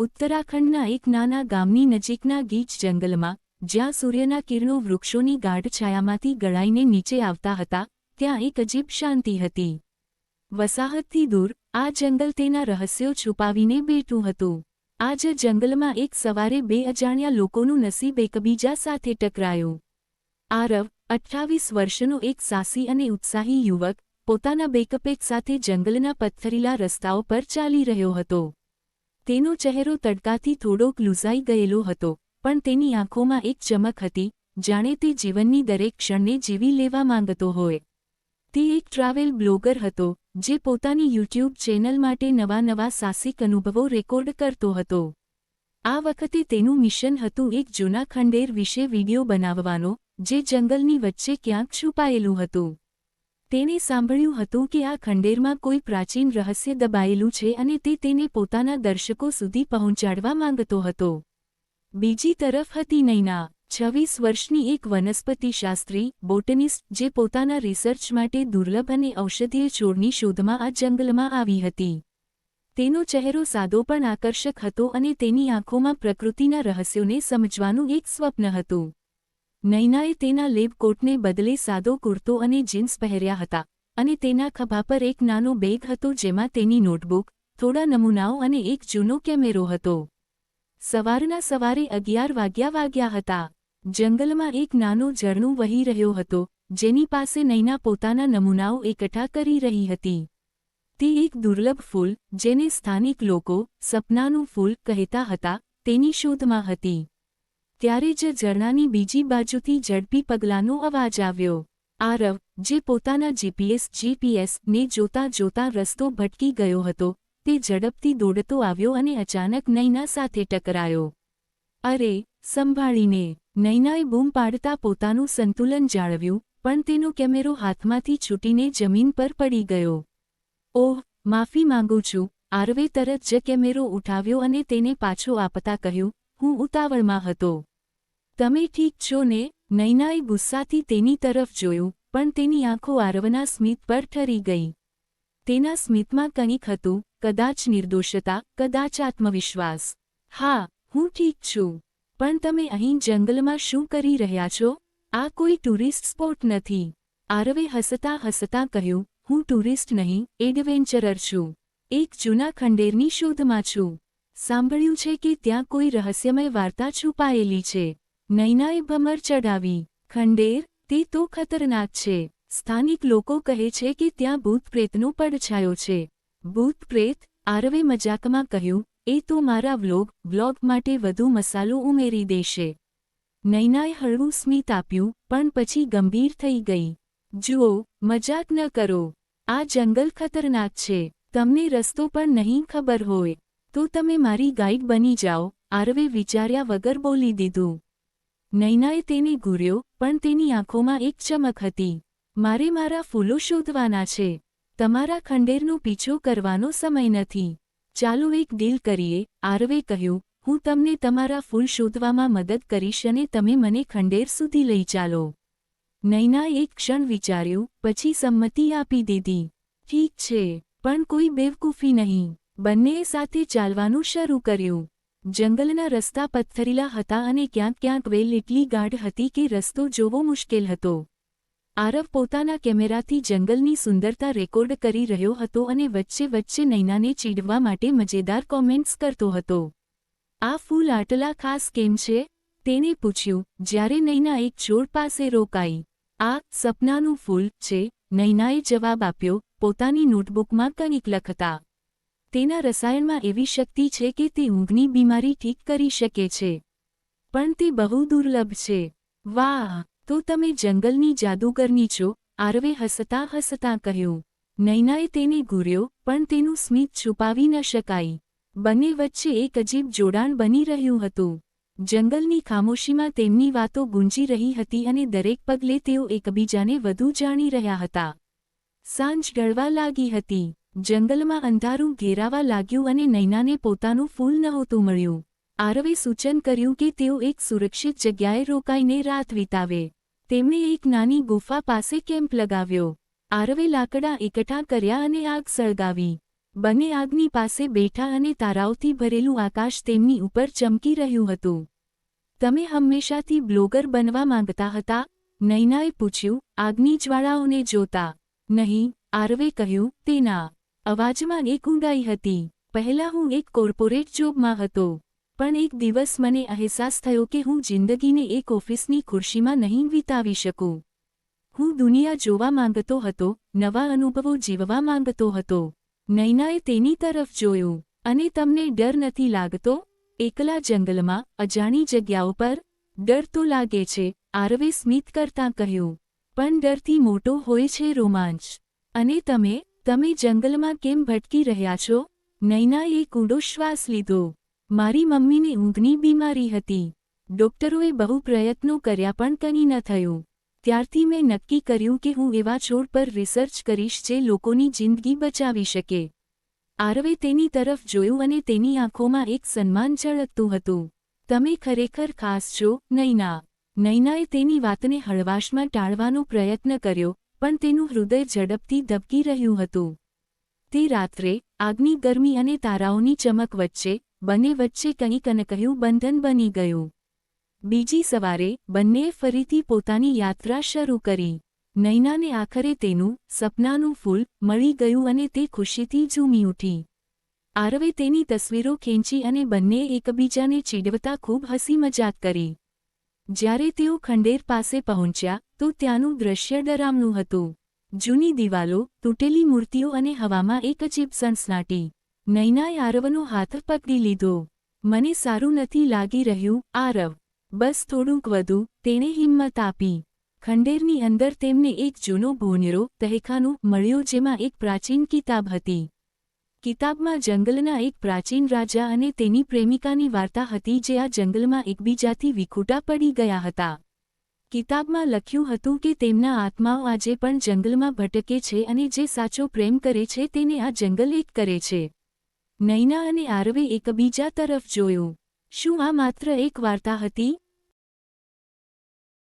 ઉત્તરાખંડના એક નાના ગામની નજીકના ગીચ જંગલમાં, જ્યાં સૂર્યના કિરણો વૃક્ષોની ગાઢ છાયામાંથી ગળાઈને નીચે આવતા હતા, ત્યાં એક અજીબ શાંતિ હતી. વસાહતથી દૂર, આ જંગલ તેના રહસ્યો છુપાવીને બેઠું હતું. આજે જંગલમાં એક સવારે બે અજાણ્યા લોકોનું નસીબ એકબીજા સાથે ટકરાયું. આરવ, અઠ્ઠાવીસ વર્ષનો એક સાહસી અને ઉત્સાહી યુવક, પોતાના બેકપેક સાથે જંગલના પથ્થરીલા રસ્તાઓ પર ચાલી રહ્યો હતો. તેનો ચહેરો તડકાથી થોડોક લૂઝાઈ ગયેલો હતો, પણ તેની આંખોમાં એક ચમક હતી, જાણે તે જીવનની દરેક ક્ષણને જીવી લેવા માંગતો હોય. તે એક ટ્રાવેલ બ્લોગર હતો, જે પોતાની યુટ્યુબ ચેનલ માટે નવા નવા સાહસિક અનુભવો રેકોર્ડ કરતો હતો. આ વખતે તેનું મિશન હતું એક જૂના ખંડેર વિશે વીડિયો બનાવવાનો, જે જંગલની વચ્ચે ક્યાંક છુપાયેલું હતું. તેણે સાંભળ્યું હતું કે આ ખંડેરમાં કોઈ પ્રાચીન રહસ્ય દબાયેલું છે અને તે તેને પોતાના દર્શકો સુધી પહોંચાડવા માંગતો હતો. બીજી તરફ હતી નૈના, છવ્વીસ વર્ષની એક વનસ્પતિશાસ્ત્રી, બોટનિસ્ટ, જે પોતાના રિસર્ચ માટે દુર્લભ અને ઔષધીય છોડની શોધમાં આ જંગલમાં આવી હતી. તેનો ચહેરો સાદો પણ આકર્ષક હતો અને તેની આંખોમાં પ્રકૃતિના રહસ્યોને સમજવાનું એક સ્વપ્ન હતું. નૈનાએ તેના લેબ કોટને બદલે સાદો કુર્તો અને જીન્સ પહેર્યા હતા અને તેના ખભા પર એક નાનો બેગ હતો જેમાં તેની નોટબુક, થોડા નમૂનાઓ અને એક જૂનો કેમેરો હતો. સવારના સવારે અગિયાર વાગ્યા વાગ્યા હતા. જંગલમાં એક નાનો ઝરણું વહી રહ્યો હતો, જેની પાસે નૈના પોતાના નમૂનાઓ એકઠા કરી રહી હતી. તે એક દુર્લભ ફૂલ, જેને સ્થાનિક લોકો સપનાનું ફૂલ કહેતા હતા, તેની શોધમાં હતી. ત્યારે જ ઝરણાની બીજી બાજુથી ઝડપી પગલાંનો અવાજ આવ્યો. આરવ, જે પોતાના જીપીએસ જીપીએસને જોતા જોતા રસ્તો ભટકી ગયો હતો, તે ઝડપથી દોડતો આવ્યો અને અચાનક નૈના સાથે ટકરાયો. અરે, સંભાળીને. નૈનાએ બૂમ પાડતા પોતાનું સંતુલન જાળવ્યું, પણ તેનો કેમેરો હાથમાંથી છૂટીને જમીન પર પડી ગયો. ઓહ, માફી માંગુ છું. આરવે તરત જ કેમેરો ઉઠાવ્યો અને તેને પાછો આપતા કહ્યું, હું ઉતાવળમાં હતો. તમે ઠીક છો ને? નૈનાએ ગુસ્સાથી તેની તરફ જોયું, પણ તેની આંખો આરવના સ્મિત પર ઠરી ગઈ. તેના સ્મિતમાં કંઈક હતું, કદાચ નિર્દોષતા, કદાચ આત્મવિશ્વાસ. હા, હું ઠીક છું. પણ તમે અહીં જંગલમાં શું કરી રહ્યા છો? આ કોઈ ટુરિસ્ટ સ્પોટ નથી. આરવે હસતા હસતા કહ્યું, હું ટુરિસ્ટ નહીં, એડવેન્ચરર છું. એક જૂના ખંડેરની શોધમાં છું. સાંભળ્યું છે કે ત્યાં કોઈ રહસ્યમય વાર્તા છુપાયેલી છે. નૈનાએ ભમર ચડાવી ખંડેર, તે તો ખતરનાક છે. સ્થાનિક લોકો કહે છે કે ત્યાં ભૂત પ્રેતનો પડછાયો છે. ભૂત પ્રેત, આરવે મજાકમાં કહ્યું, એ તો મારા વ્લોગ વ્લોગ માટે વધુ મસાલો ઉમેરી દેશે. નૈનાએ હળવું સ્મિત આપ્યું, પણ પછી ગંભીર થઈ ગઈ. જુઓ, મજાક ન કરો. આ જંગલ ખતરનાક છે. તમને રસ્તો પણ નહીં ખબર હોય. તો તમે મારી ગાઈડ બની જાઓ, આરવે વિચાર્યા વગર બોલી દીધું. નૈનાએ તેને ઘૂર્યો પણ તેની આંખોમાં એક ચમક હતી. મારે મારા ફૂલો શોધવાના છે. તમારા ખંડેરનો પીછો કરવાનો સમય નથી. ચાલો એક ડીલ કરીએ, આરવે કહ્યું. હું તમને તમારા ફૂલ શોધવામાં મદદ કરીશ અને તમે મને ખંડેર સુધી લઈ ચાલો. નૈનાએ એક ક્ષણ વિચાર્યું, પછી સંમતિ આપી દીધી. ઠીક છે, પણ કોઈ બેવકૂફી નહીં. બંનેએ સાથે ચાલવાનું શરૂ કર્યું. જંગલના રસ્તા પથ્થરીલા હતા અને ક્યાંક ક્યાંક વેલ એટલી ગાઢ હતી કે રસ્તો જોવો મુશ્કેલ હતો. આરવ પોતાના કેમેરાથી જંગલની સુંદરતા રેકોર્ડ કરી રહ્યો હતો અને વચ્ચે વચ્ચે નૈનાને ચીડવા માટે મજેદાર કોમેન્ટ્સ કરતો હતો. આ ફૂલ આટલા ખાસ કેમ છે? તેને પૂછ્યું, જ્યારે નૈના એક છોડ પાસે રોકાઈ, આ સપનાનું ફૂલ છે, નૈનાએ જવાબ આપ્યો, પોતાની નોટબુકમાં કંઈક લખતા. તેના રસાયણમાં એવી શક્તિ છે કે તે ઊંઘની બીમારી ઠીક કરી શકે છે. પણ તે બહુ દુર્લભ છે. વાહ, તો તમે જંગલની જાદુગરની છો, આરવે હસતા હસતા કહ્યું. નૈનાએ તેને ઘૂર્યો, પણ તેનું સ્મિત છુપાવી ન શકાય. બંને વચ્ચે એક અજીબ જોડાણ બની રહ્યું હતું. જંગલની ખામોશીમાં તેમની વાતો ગુંજી રહી હતી અને દરેક પગલે તેઓ એકબીજાને વધુ જાણી રહ્યા હતા. સાંજ ઢળવા લાગી હતી. જંગલમાં અંધારું ઘેરાવા લાગ્યું અને નૈનાને પોતાનું ફૂલ નહોતું મળ્યું. આરવે સૂચન કર્યું કે તેઓ એક સુરક્ષિત જગ્યાએ રોકાઈને રાત વિતાવે. તેમણે એક નાની ગુફા પાસે કેમ્પ લગાવ્યો. આરવે લાકડા એકઠા કર્યા અને આગ સળગાવી. બંને આગની પાસે બેઠા અને તારાઓથી ભરેલું આકાશ તેમની ઉપર ચમકી રહ્યું હતું. તમે હંમેશાથી બ્લોગર બનવા માંગતા હતા? નૈનાએ પૂછ્યું. આગની જ્વાળાઓને જોતા. નહીં, આરવે કહ્યું. તેના અવાજમાં એક ઊંડાઈ હતી. પહેલાં હું એક કોર્પોરેટ જોબમાં હતો. પણ એક દિવસ મને અહેસાસ થયો કે હું જિંદગીને એક ઓફિસની ખુરશીમાં નહીં વિતાવી શકું. હું દુનિયા જોવા માંગતો હતો, નવા અનુભવો જીવવા માંગતો હતો. નૈનાએ તેની તરફ જોયું. અને તમને ડર નથી લાગતો? એકલા જંગલમાં, અજાણી જગ્યાઓ પર? ડર તો લાગે છે, આરવે સ્મિત કરતાં કહ્યું. પણ ડરથી મોટો હોય છે રોમાંચ. અને તમે તમે જંગલમાં કેમ ભટકી રહ્યા છો? નૈનાએ કૂડો શ્વાસ લીધો. મારી મમ્મીને ઊંઘની બીમારી હતી. ડોક્ટરોએ બહુ પ્રયત્નો કર્યા પણ કંઈ ન થયું. ત્યારથી મેં નક્કી કર્યું કે હું એવા છોડ પર રિસર્ચ કરીશ જે લોકોની જિંદગી બચાવી શકે. આરવે તેની તરફ જોયું અને તેની આંખોમાં એક સન્માન ઝળકતું હતું. તમે ખરેખર ખાસ છો, નૈના. નૈનાએ તેની વાતને હળવાશમાં ટાળવાનો પ્રયત્ન કર્યો. પણ તેનું હૃદય ઝડપથી ધબકી રહ્યું હતું. તે રાત્રે આગની ગરમી અને તારાઓની ચમક વચ્ચે, બંને વચ્ચે કંઈક અનકહ્યું બંધન બની ગયું. બીજી સવારે બંનેએ ફરીથી પોતાની યાત્રા શરૂ કરી. નૈનાને આખરે તેનું, સપનાનું ફૂલ મળી ગયું અને તે ખુશીથી ઝૂમી ઉઠી. આરવે તેની તસવીરો ખેંચી અને બંને એકબીજાને ચીડવતા ખૂબ હસી મજાક કરી. જ્યારે તેઓ ખંડેર પાસે પહોંચ્યા તો ત્યાંનું દ્રશ્ય ડરામણું હતું. જૂની દિવાલો, તૂટેલી મૂર્તિઓ અને હવામાં એક અજીબ સણસનાટી નૈનાએ આરવનો હાથ પકડી લીધો. મને સારું નથી લાગી રહ્યું, આરવ. બસ થોડુંક વધુ, તેણે હિંમત આપી. ખંડેરની અંદર તેમને એક જૂનો ભોનેરો તહેખાનું, મળ્યો જેમાં એક પ્રાચીન કિતાબ હતી. કિતાબમાં જંગલના એક પ્રાચીન રાજા અને તેની પ્રેમિકાની વાર્તા હતી જે આ જંગલમાં એકબીજાથી વિખૂટા પડી ગયા હતા. કિતાબમાં લખ્યું હતું કે તેમના આત્માઓ આજે પણ જંગલમાં ભટકે છે અને જે સાચો પ્રેમ કરે છે તેને આ જંગલ એક કરે છે. નૈના અને આરવે એકબીજા તરફ જોયું. શું આ માત્ર એક વાર્તા હતી?